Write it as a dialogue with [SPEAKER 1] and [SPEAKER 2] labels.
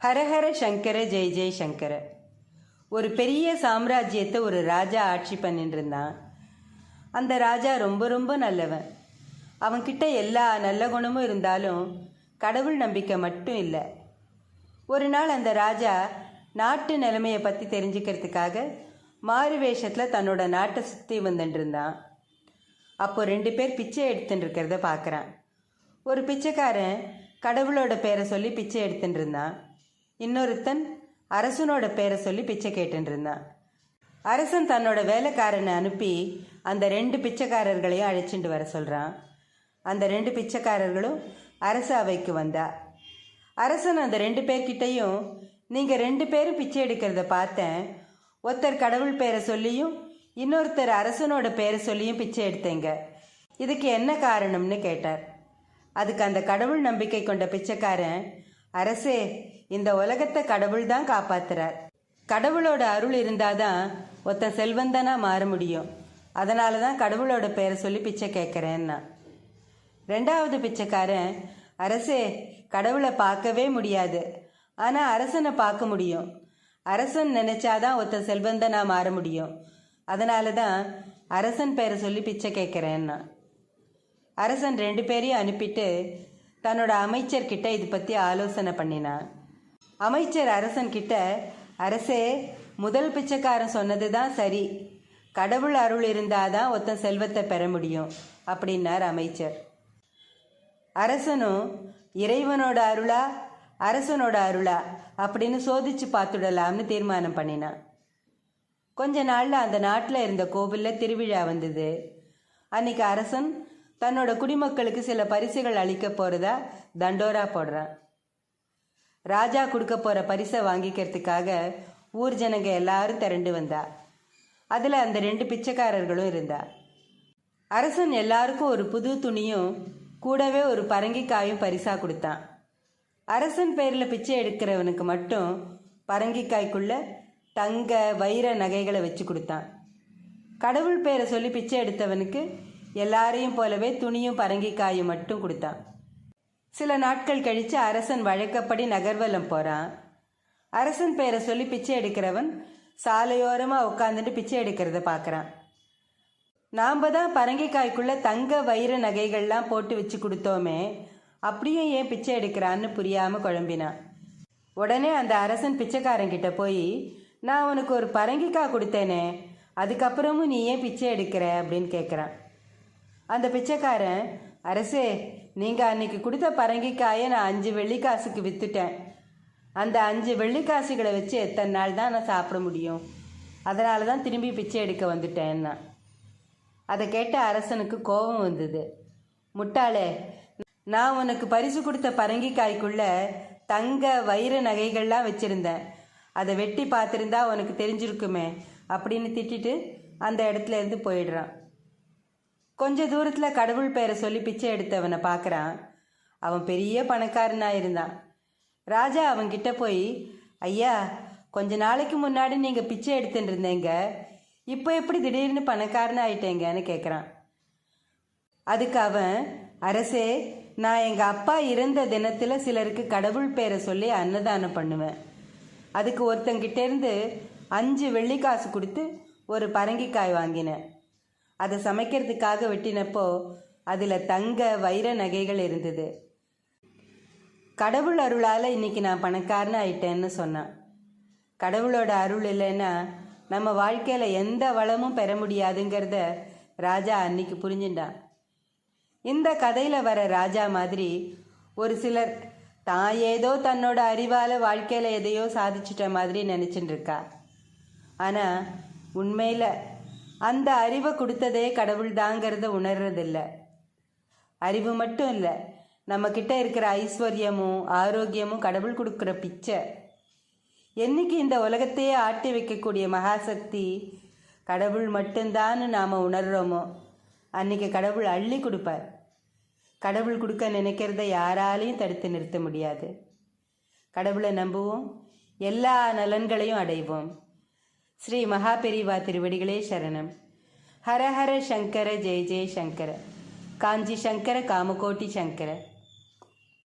[SPEAKER 1] ஹரஹர சங்கர ஜெய் ஜெய் சங்கர. ஒரு பெரிய சாம்ராஜ்யத்தை ஒரு ராஜா ஆட்சி பண்ணிட்டு இருந்தான் அந்த ராஜா ரொம்ப ரொம்ப நல்லவன். அவன்கிட்ட எல்லா நல்ல குணமும் இருந்தாலும் கடவுள் நம்பிக்கை மட்டும் இல்லை. ஒரு நாள் அந்த ராஜா நாட்டு நிலைமையை பற்றி தெரிஞ்சுக்கிறதுக்காக மாறு வேஷத்தில் தன்னோட நாட்டை சுற்றி வந்துட்டு இருந்தான் அப்போ ரெண்டு பேர் பிச்சை எடுத்துட்டு இருக்கிறத பார்க்குறான் ஒரு பிச்சைக்காரன் கடவுளோட பேரை சொல்லி பிச்சை எடுத்துட்டு இருந்தான். இன்னொருத்தன் அரசனோட பேரை சொல்லி பிச்சை கேட்டுருந்தான் அரசன் தன்னோட வேலைக்காரனை அனுப்பி அந்த ரெண்டு பிச்சைக்காரர்களையும் அழைச்சிட்டு வர சொல்கிறான் அந்த ரெண்டு பிச்சைக்காரர்களும் அரச அவைக்கு வந்தா. அரசன் அந்த ரெண்டு பேர்கிட்டையும் நீங்கள் ரெண்டு பேரும் பிச்சை எடுக்கிறத பார்த்தேன். ஒருத்தர் கடவுள் பேரை சொல்லியும் இன்னொருத்தர் அரசனோட பேரை சொல்லியும் பிச்சை எடுத்தீங்க. இதுக்கு என்ன காரணம்னு கேட்டார். அதுக்கு அந்த கடவுள் நம்பிக்கை கொண்ட பிச்சைக்காரன் அரசே இந்த உலகத்தை கடவுள் தான் காப்பாத்துறார். கடவுளோட அருள் இருந்தாதான் ஒருத்தன் செல்வந்தனா மாற முடியும். அதனால தான் கடவுளோட பெயரை சொல்லி பிச்சை கேட்குறேன்னா ரெண்டாவது பிச்சைக்காரன் அரசே கடவுளை பார்க்கவே முடியாது. ஆனால் அரசனை பார்க்க முடியும். அரசன் நினைச்சாதான் ஒருத்தன் செல்வந்தனா மாற முடியும். அதனால தான் அரசன் பேரை சொல்லி பிச்சை கேட்குறேன்னா அரசன் ரெண்டு பேரையும் அனுப்பிட்டு தன்னோட அமைச்சர்கிட்ட இது பற்றி ஆலோசனை பண்ணினான் அமைச்சர் அரசன்கிட்ட அரசே முதல் பிச்சைக்காரன் சொன்னது தான் சரி. கடவுள் அருள் இருந்தால் தான் ஒருத்தன் செல்வத்தை பெற முடியும் அப்படின்னார் அமைச்சர். அரசனும் இறைவனோட அருளா அரசனோட அருளா அப்படின்னு சோதிச்சு பார்த்துடலாம்னு தீர்மானம் பண்ணினான் கொஞ்ச நாளில் அந்த நாட்டில் இருந்த கோவிலில் திருவிழா வந்தது. அன்னைக்கு அரசன் தன்னோட குடிமக்களுக்கு சில பரிசுகள் அளிக்க போகிறதா தண்டோரா போடுறான் ராஜா கொடுக்க போகிற பரிசை வாங்கிக்கிறதுக்காக ஊர் ஜனங்க எல்லாரும் திரண்டு வந்தா. அதில் அந்த ரெண்டு பிச்சைக்காரர்களும் இருந்தா. அரசன் எல்லாருக்கும் ஒரு புது துணியும் கூடவே ஒரு பரங்கிக்காயும் பரிசாக கொடுத்தான். அரசன் பேரில் பிச்சை எடுக்கிறவனுக்கு மட்டும் பரங்கிக்காய்க்குள்ள தங்க வைர நகைகளை வச்சு கொடுத்தான். கடவுள் பேரை சொல்லி பிச்சை எடுத்தவனுக்கு எல்லாரையும் போலவே துணியும் பரங்கிக்காயும் மட்டும் கொடுத்தான் சில நாட்கள் கழித்து அரசன் வழக்கப்படி நகர்வலம் போகிறான் அரசன் பேரை சொல்லி பிச்சை எடுக்கிறவன் சாலையோரமாக உட்காந்துட்டு பிச்சை எடுக்கிறத பார்க்குறான் நாம் தான் பரங்கிக்காய்க்குள்ளே தங்க வைர நகைகள்லாம் போட்டு வச்சு கொடுத்தோமே அப்படியும் ஏன் பிச்சை எடுக்கிறான்னு புரியாமல் குழம்பினான். உடனே அந்த அரசன் பிச்சைக்காரங்கிட்ட போய் நான் உனக்கு ஒரு பரங்கிக்காய் கொடுத்தேனே அதுக்கப்புறமும் நீ ஏன் பிச்சை எடுக்கிற? அப்படின்னு கேட்குறான் அந்த பிச்சைக்காரன் அரசே நீங்கள் அன்னைக்கு கொடுத்த பரங்கிக்காயை நான் அஞ்சு வெள்ளிக்காசுக்கு விற்றுட்டேன் அந்த அஞ்சு வெள்ளிக்காசுகளை வச்சு எத்தனை நாள் தான் நான் சாப்பிட முடியும்? அதனால தான் திரும்பி பிச்சை எடுக்க வந்துட்டேன்னா? அதை கேட்ட அரசனுக்கு கோபம் வந்தது. முட்டாளே நான் உனக்கு பரிசு கொடுத்த பரங்கிக்காய்க்குள்ள தங்க வைர நகைகள்லாம் வச்சுருந்தேன். அதை வெட்டி பார்த்துருந்தா உனக்கு தெரிஞ்சிருக்குமே அப்படின்னு திட்டிட்டு அந்த இடத்துல இருந்து போயிடுறான். கொஞ்ச தூரத்தில் கடவுள் பெயரை சொல்லி பிச்சை எடுத்தவனை பார்க்குறான் அவன் பெரிய பணக்காரனாக இருந்தான். ராஜா அவன்கிட்ட போய் ஐயா கொஞ்ச நாளைக்கு முன்னாடி நீங்கள் பிச்சை எடுத்துட்டு இருந்தீங்க. இப்போ எப்படி திடீர்னு பணக்காரன் ஆயிட்டேங்கன்னு கேட்குறான் அதுக்கு அவன் அரசே நான் எங்கள் அப்பா இறந்த தினத்தில் சிலருக்கு கடவுள் பேரை சொல்லி அன்னதானம் பண்ணுவேன். அதுக்கு ஒருத்தங்கிட்டேருந்து அஞ்சு வெள்ளிக்காசு கொடுத்து ஒரு பரங்கிக்காய் வாங்கினேன். அதை சமைக்கிறதுக்காக வெட்டினப்போ அதில் தங்க வைர நகைகள் இருந்தது. கடவுள் அருளால் இன்னைக்கு நான் பணக்காரன் ஆயிட்டேன்னு சொன்னான். கடவுளோட அருள் இல்லைன்னா நம்ம வாழ்க்கையில் எந்த வளமும் பெற முடியாதுங்கிறத ராஜா அன்னைக்கு புரிஞ்சுட்டான். இந்த கதையில் வர ராஜா மாதிரி ஒரு சிலர் தான் ஏதோ தன்னோட அறிவால் வாழ்க்கையில் எதையோ சாதிச்சிட்ட மாதிரி நினச்சிட்டு இருக்கா. ஆனால் உண்மையில் அந்த அறிவை கொடுத்ததே கடவுள் தாங்கிறத உணர்றதில்ல. அறிவு மட்டும் இல்லை நம்மக்கிட்ட இருக்கிற ஐஸ்வர்யமும் ஆரோக்கியமும் கடவுள் கொடுக்குற பிச்சை. என்னைக்கு இந்த உலகத்தையே ஆட்டி வைக்கக்கூடிய மகாசக்தி கடவுள் மட்டும்தான்னு நாம் உணர்கிறோமோ அன்னைக்கு கடவுள் அள்ளி கொடுப்பார். கடவுள் கொடுக்க நினைக்கிறத யாராலையும் தடுத்து நிறுத்த முடியாது. கடவுளை நம்புவோம் எல்லா நலன்களையும் அடைவோம். ஸ்ரீ மகாபெரிவா திருவடிகளே சரணம் ஹர ஹர சங்கர ஜெய ஜெய சங்கர காஞ்சி சங்கர காமகோட்டி சங்கர